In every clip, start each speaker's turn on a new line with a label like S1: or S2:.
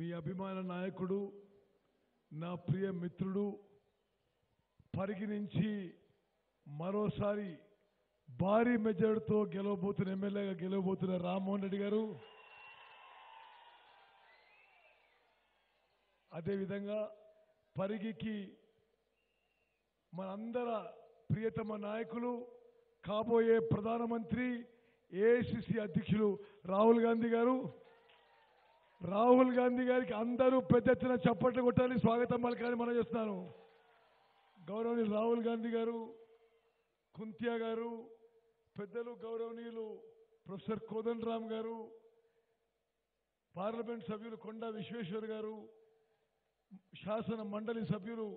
S1: మీ అభిమాన నాయకుడు నా ప్రియ మిత్రుడు పరిగి నుంచి మరోసారి భారీ మెజార్టీతో గెలవబోతున్న ఎమ్మెల్యేగా గెలవబోతున్న రామ్మోహన్ రెడ్డి గారు అదేవిధంగా పరిగికి మనందర ప్రియతమ నాయకులు కాబోయే ప్రధానమంత్రి ఏఐసిసి అధ్యక్షులు రాహుల్ గాంధీ గారు రాహుల్ గాంధీ గారికి అందరూ పెద్ద ఎత్తున చప్పట్లు కొట్టాలి స్వాగతం పలకాలని మనం చేస్తున్నాను గౌరవనీయులు రాహుల్ గాంధీ గారు కుంతియా గారు పెద్దలు గౌరవనీయులు ప్రొఫెసర్ కోదండరామ్ గారు పార్లమెంట్ సభ్యులు కొండా విశ్వేశ్వర్ గారు శాసన మండలి సభ్యులు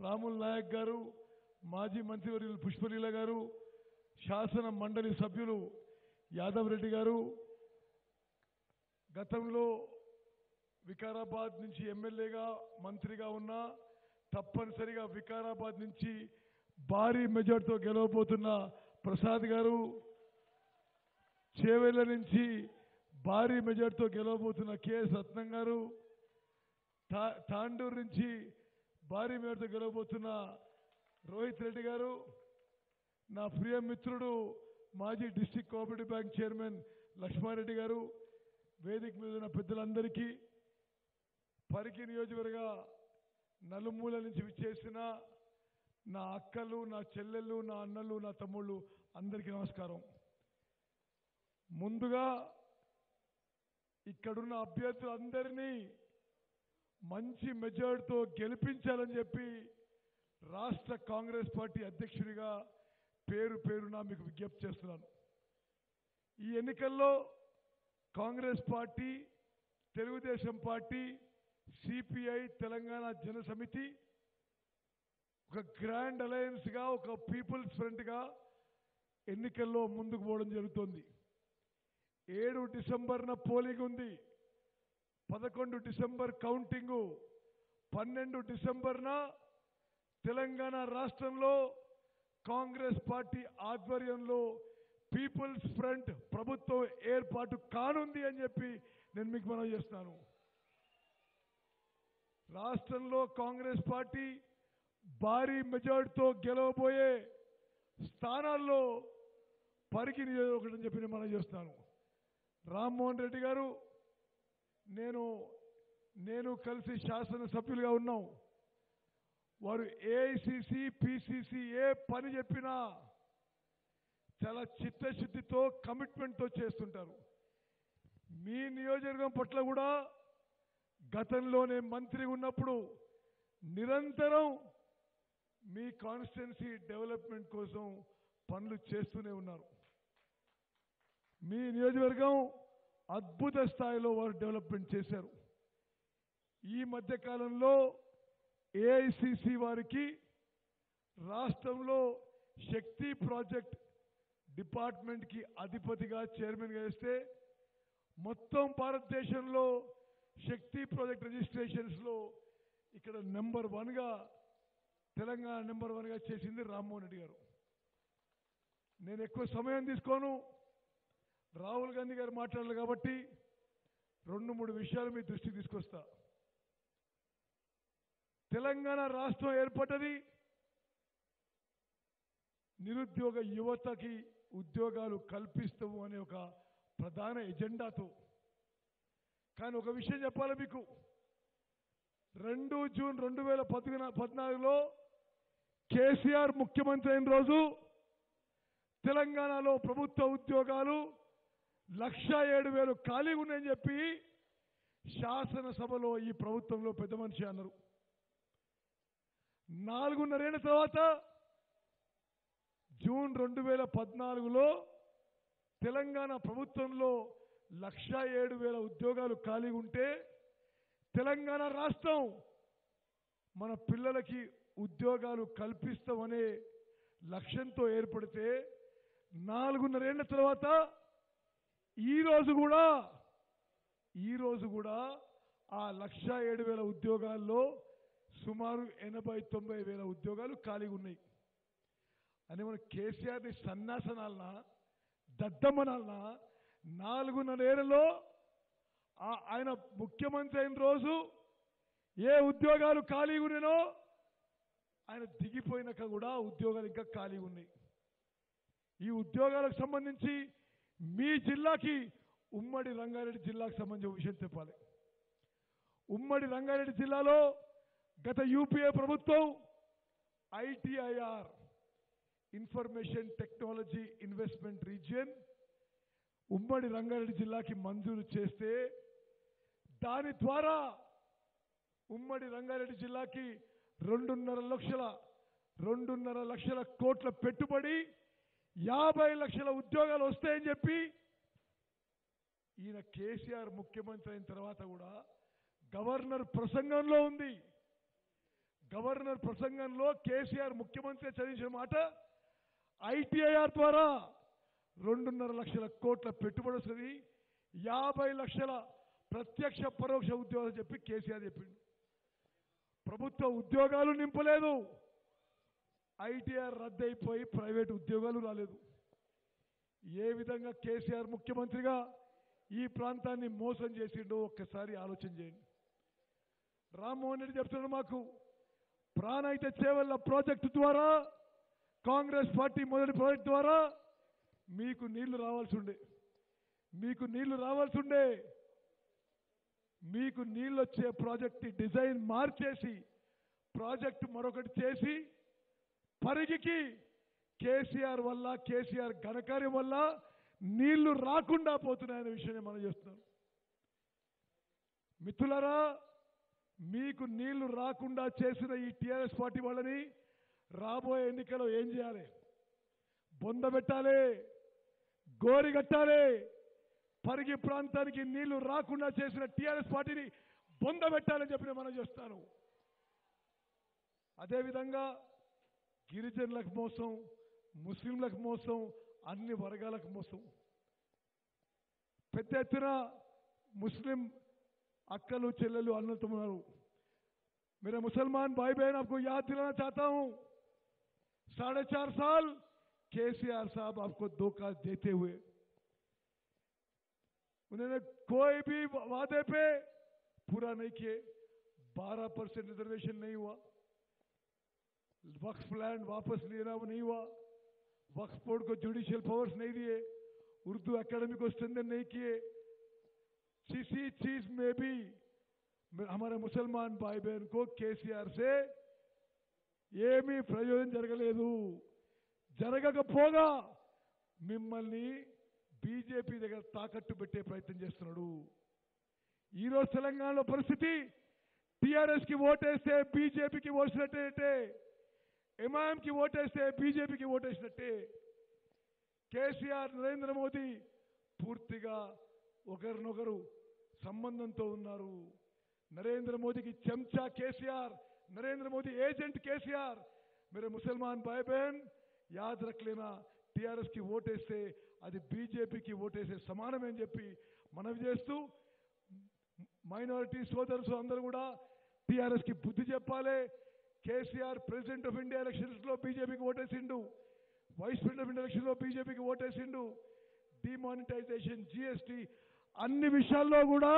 S1: రాముల్ నాయక్ గారు మాజీ మంత్రివర్యులు పుష్పలీల గారు శాసన మండలి సభ్యులు యాదవ్ రెడ్డి గారు గతంలో వికారాబాద్ నుంచి ఎమ్మెల్యేగా మంత్రిగా ఉన్నా తప్పనిసరిగా వికారాబాద్ నుంచి భారీ మెజార్టీతో గెలవబోతున్న ప్రసాద్ గారు చేవేళ్ళ నుంచి భారీ మెజార్టీతో గెలవబోతున్న కెఎస్ రత్నం గారు తా- తాండూరు నుంచి భారీ మేరతో గెలవబోతున్న రోహిత్ రెడ్డి గారు నా ప్రియ మిత్రుడు మాజీ district cooperative bank chairman Laxmareddy garu వేదిక మీద ఉన్న పెద్దలందరికీ పరికి నియోజకవర్గ నలుమూల నుంచి విచ్చేసిన నా అక్కలు నా చెల్లెళ్ళు నా అన్నలు నా తమ్ముళ్ళు అందరికీ నమస్కారం. ముందుగా ఇక్కడున్న అభ్యర్థులందరినీ మంచి మెజార్టీతో గెలిపించాలని చెప్పి రాష్ట్ర కాంగ్రెస్ పార్టీ అధ్యక్షుడిగా పేరు పేరున మీకు విజ్ఞప్తి చేస్తున్నాను. ఈ ఎన్నికల్లో Congress party Telugu Desam party CPI Telangana Jana Samithi ఒక గ్రాండ్ అలయన్స్గా ఒక పీపుల్స్ ఫ్రంట్గా ఎన్నికల్లో ముందుకు పోవడం జరుగుతోంది. ఏడు డిసెంబర్న పోలింగ్ ఉంది. పదకొండు డిసెంబర్ కౌంటింగు పన్నెండు డిసెంబర్న తెలంగాణ రాష్ట్రంలో కాంగ్రెస్ పార్టీ ఆధ్వర్యంలో పీపుల్స్ ఫ్రంట్ ప్రభుత్వం ఏర్పాటు కానుంది అని చెప్పి నేను మీకు మనం చేస్తున్నాను. రాష్ట్రంలో కాంగ్రెస్ పార్టీ భారీ మెజార్టీతో గెలవబోయే స్థానాల్లో పరికి నియోజకవర్గం చెప్పి నేను మనం చేస్తున్నాను. రామ్మోహన్ రెడ్డి గారు నేను నేను కలిసి శాసనసభ్యులుగా ఉన్నాం. వారు ఏఐసిసి పిసిసి ఏ పని చెప్పినా చాలా చిత్తశుద్ధితో కమిట్మెంట్తో చేస్తుంటారు. మీ నియోజకవర్గం పట్ల కూడా గతంలోనే మంత్రి ఉన్నప్పుడు నిరంతరం మీ కాన్స్టిట్యున్సీ డెవలప్మెంట్ కోసం పనులు చేస్తూనే ఉన్నారు. మీ నియోజకవర్గం అద్భుత స్థాయిలో వారు డెవలప్మెంట్ చేశారు. ఈ మధ్య కాలంలో ఏఐసిసి వారికి రాష్ట్రంలో శక్తి ప్రాజెక్ట్ డిపార్ట్మెంట్కి అధిపతిగా చైర్మన్గా వేస్తే మొత్తం భారతదేశంలో శక్తి ప్రాజెక్ట్ రిజిస్ట్రేషన్స్లో ఇక్కడ నెంబర్ వన్గా తెలంగాణ నెంబర్ వన్గా చేసింది రామ్మోహన్ రెడ్డి గారు. నేను ఎక్కువ సమయం తీసుకోను. రాహుల్ గాంధీ గారు మాట్లాడాలి కాబట్టి రెండు మూడు విషయాలు మీ దృష్టికి తీసుకొస్తా. తెలంగాణ రాష్ట్రం ఏర్పడ్డది నిరుద్యోగ యువతకి ఉద్యోగాలు కల్పిస్తాము అనే ఒక ప్రధాన ఎజెండాతో కానీ ఒక విషయం చెప్పాలి మీకు. రెండు జూన్ రెండు వేల పద్నాలుగులో కేసీఆర్ ముఖ్యమంత్రి అయిన రోజు తెలంగాణలో ప్రభుత్వ ఉద్యోగాలు లక్ష ఏడు వేలు ఖాళీ ఉన్నాయని చెప్పి శాసనసభలో ఈ ప్రభుత్వంలో పెద్ద మనిషి అన్నారు. నాలుగున్నరేళ్ళ తర్వాత జూన్ రెండు వేల పద్నాలుగులో తెలంగాణ ప్రభుత్వంలో లక్ష ఏడు వేల ఉద్యోగాలు ఖాళీ ఉంటే తెలంగాణ రాష్ట్రం మన పిల్లలకి ఉద్యోగాలు కల్పిస్తామనే లక్ష్యంతో ఏర్పడితే నాలుగున్నరేళ్ళ తర్వాత ఈ రోజు కూడా ఈ రోజు కూడా ఆ లక్ష ఏడు వేల ఉద్యోగాల్లో సుమారు ఎనభై తొంభై వేల ఉద్యోగాలు ఖాళీగా ఉన్నాయి. అని మన కేసీఆర్ని సన్నాసనాలనా దద్దమ్మనాలనా నాలుగున్నరేళ్ళలో ఆ- ఆయన ముఖ్యమంత్రి అయిన రోజు ఏ ఉద్యోగాలు ఖాళీ ఉన్నాయో ఆయన దిగిపోయినాక కూడా ఉద్యోగాలు ఇంకా ఖాళీ ఉన్నాయి. ఈ ఉద్యోగాలకు సంబంధించి మీ జిల్లాకి ఉమ్మడి రంగారెడ్డి జిల్లాకు సంబంధించిన విషయం చెప్పాలి. ఉమ్మడి రంగారెడ్డి జిల్లాలో గత యూపీఏ ప్రభుత్వం ITIR information technology investment region ఉమ్మడి రంగారెడ్డి జిల్లాకి మంజూరు చేస్తే దాని ద్వారా ఉమ్మడి రంగారెడ్డి జిల్లాకి రెండున్నర లక్షల రెండున్నర లక్షల కోట్ల పెట్టుబడి యాభై లక్షల ఉద్యోగాలు వస్తాయని చెప్పి ఈయన కేసీఆర్ ముఖ్యమంత్రి అయిన తర్వాత కూడా గవర్నర్ ప్రసంగంలో ఉంది. గవర్నర్ ప్రసంగంలో కేసీఆర్ ముఖ్యమంత్రి చదివించిన మాట ఐటీఐఆర్ ద్వారా రెండున్నర లక్షల కోట్ల పెట్టుబడి వస్తుంది. యాభై లక్షల ప్రత్యక్ష పరోక్ష ఉద్యోగాలు చెప్పి కేసీఆర్ చెప్పిండు. ప్రభుత్వ ఉద్యోగాలు నింపలేదు. ఐటీఆర్ రద్దయిపోయి ప్రైవేట్ ఉద్యోగాలు రాలేదు. ఏ విధంగా కేసీఆర్ ముఖ్యమంత్రిగా ఈ ప్రాంతాన్ని మోసం చేసిండో ఒక్కసారి ఆలోచన చేయండి. రామ్మోహన్ రెడ్డి చెప్తున్నాడు మాకు ప్రాణైతే చేవల్ల ప్రాజెక్టు ద్వారా కాంగ్రెస్ పార్టీ మొదటి ప్రాజెక్టు ద్వారా మీకు నీళ్ళు రావాల్సి ఉండే. మీకు నీళ్ళు రావాల్సి ఉండే. మీకు నీళ్ళు వచ్చే ప్రాజెక్ట్ డిజైన్ మార్చేసి ప్రాజెక్టు మరొకటి చేసి పరిగికి కేసీఆర్ వల్ల కేసీఆర్ ఘనకార్యం వల్ల నీళ్ళు రాకుండా పోతున్నాయనే విషయాన్ని మనం చేస్తున్నాం. మిత్రులరా మీకు నీళ్ళు రాకుండా చేసిన ఈ టీఆర్ఎస్ పార్టీ వాళ్ళని రాబోయే ఎన్నికలో ఏం చేయాలి? బొంద పెట్టాలి. గోరి కట్టాలి పరిగి ప్రాంతానికి నీళ్లు రాకుండా చేసిన టీఆర్ఎస్ పార్టీని బొంద పెట్టాలని చెప్పి నేను మనం చేస్తాను అదేవిధంగా గిరిజనులకు మోసం ముస్లింలకు మోసం అన్ని వర్గాలకు మోసం పెద్ద ఎత్తున ముస్లిం అక్కలు చెల్లెలు అన్నతో ఉన్నారు मेरे मुसलमान भाई बहन आपको याद दिलाना चाहता हूं साढ़े चार साल केसीआर साहब आपको धोखा देते हुए उन्होंने कोई भी वादे पे पूरा नहीं किए बारह परसेंट रिजर्वेशन नहीं हुआ वक्फ लैंड वापस लेना वो नहीं हुआ वक्फ बोर्ड को जुडिशियल पावर्स नहीं दिए उर्दू एकेडमी को स्ट्रेंथन नहीं किए किसी चीज में भी मैं- हमारे मुसलमान भाई बहन को కేసీఆర్ से ఏమీ ప్రయోజనం జరగలేదు జరగకపోగా మిమ్మల్ని బీజేపీ దగ్గర తాకట్టు పెట్టే ప్రయత్నం చేస్తున్నాడు. ఈరోజు తెలంగాణలో పరిస్థితి టీఆర్ఎస్కి ఓటేస్తే బీజేపీకి ఓసినట్టే ఎంఐఎంకి ఓటేస్తే బీజేపీకి ఓటేసినట్టే. కేసీఆర్ నరేంద్ర మోదీ పూర్తిగా ఒకరినొకరు సంబంధంతో ఉన్నారు. నరేంద్ర మోదీకి చెంచా కేసీఆర్ నరేంద్ర మోదీ ఏజెంట్ కేసీఆర్. మీరు ముసల్మాన్ భాయ్ బహన్ యాద్ రక్లేనా టీఆర్ఎస్కి ఓటేస్తే అది బీజేపీకి ఓటేసే సమానమని చెప్పి మనవి చేస్తూ మైనారిటీ సోదరులు అందరూ కూడా టీఆర్ఎస్కి బుద్ధి చెప్పాలి. కేసీఆర్ ప్రెసిడెంట్ ఆఫ్ ఇండియా ఎలక్షన్స్లో బీజేపీకి ఓటేసిండు. వైస్ ప్రెసిడెంట్ ఆఫ్ ఇండియా ఎలక్షన్లో బీజేపీకి ఓటేసిండు. డిమానిటైజేషన్ జిఎస్టీ అన్ని విషయాల్లో కూడా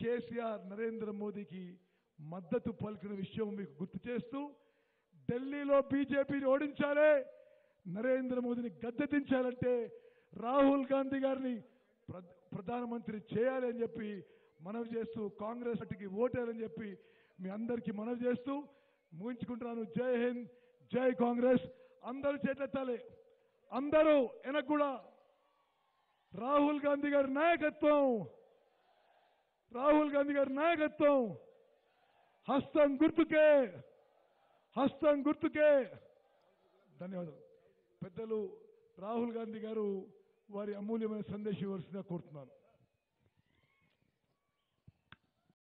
S1: కేసీఆర్ నరేంద్ర మోదీకి మద్దతు పలికిన విషయం మీకు గుర్తు చేస్తూ ఢిల్లీలో బీజేపీని ఓడించాలి. నరేంద్ర మోదీని గద్దెదించాలంటే రాహుల్ గాంధీ గారిని ప్ర- ప్రధానమంత్రి చేయాలి అని చెప్పి మనవి చేస్తూ కాంగ్రెస్ పార్టీకి ఓటేయాలని చెప్పి మీ అందరికీ మనవి చేస్తూ ముగించుకుంటున్నాను. జై హింద్ జై కాంగ్రెస్. అందరూ చేతెత్తాలి. అందరూ వెనక కూడా రాహుల్ గాంధీ గారి నాయకత్వం. రాహుల్ గాంధీ గారి నాయకత్వం. హస్తం గుర్తుకే. హస్తం గుర్తుకే. ధన్యవాదాలు. పెద్దలు రాహుల్ గాంధీ గారు వారి అమూల్యమైన సందేశం ఇవ్వాల్సిందిగా కోరుతున్నాను.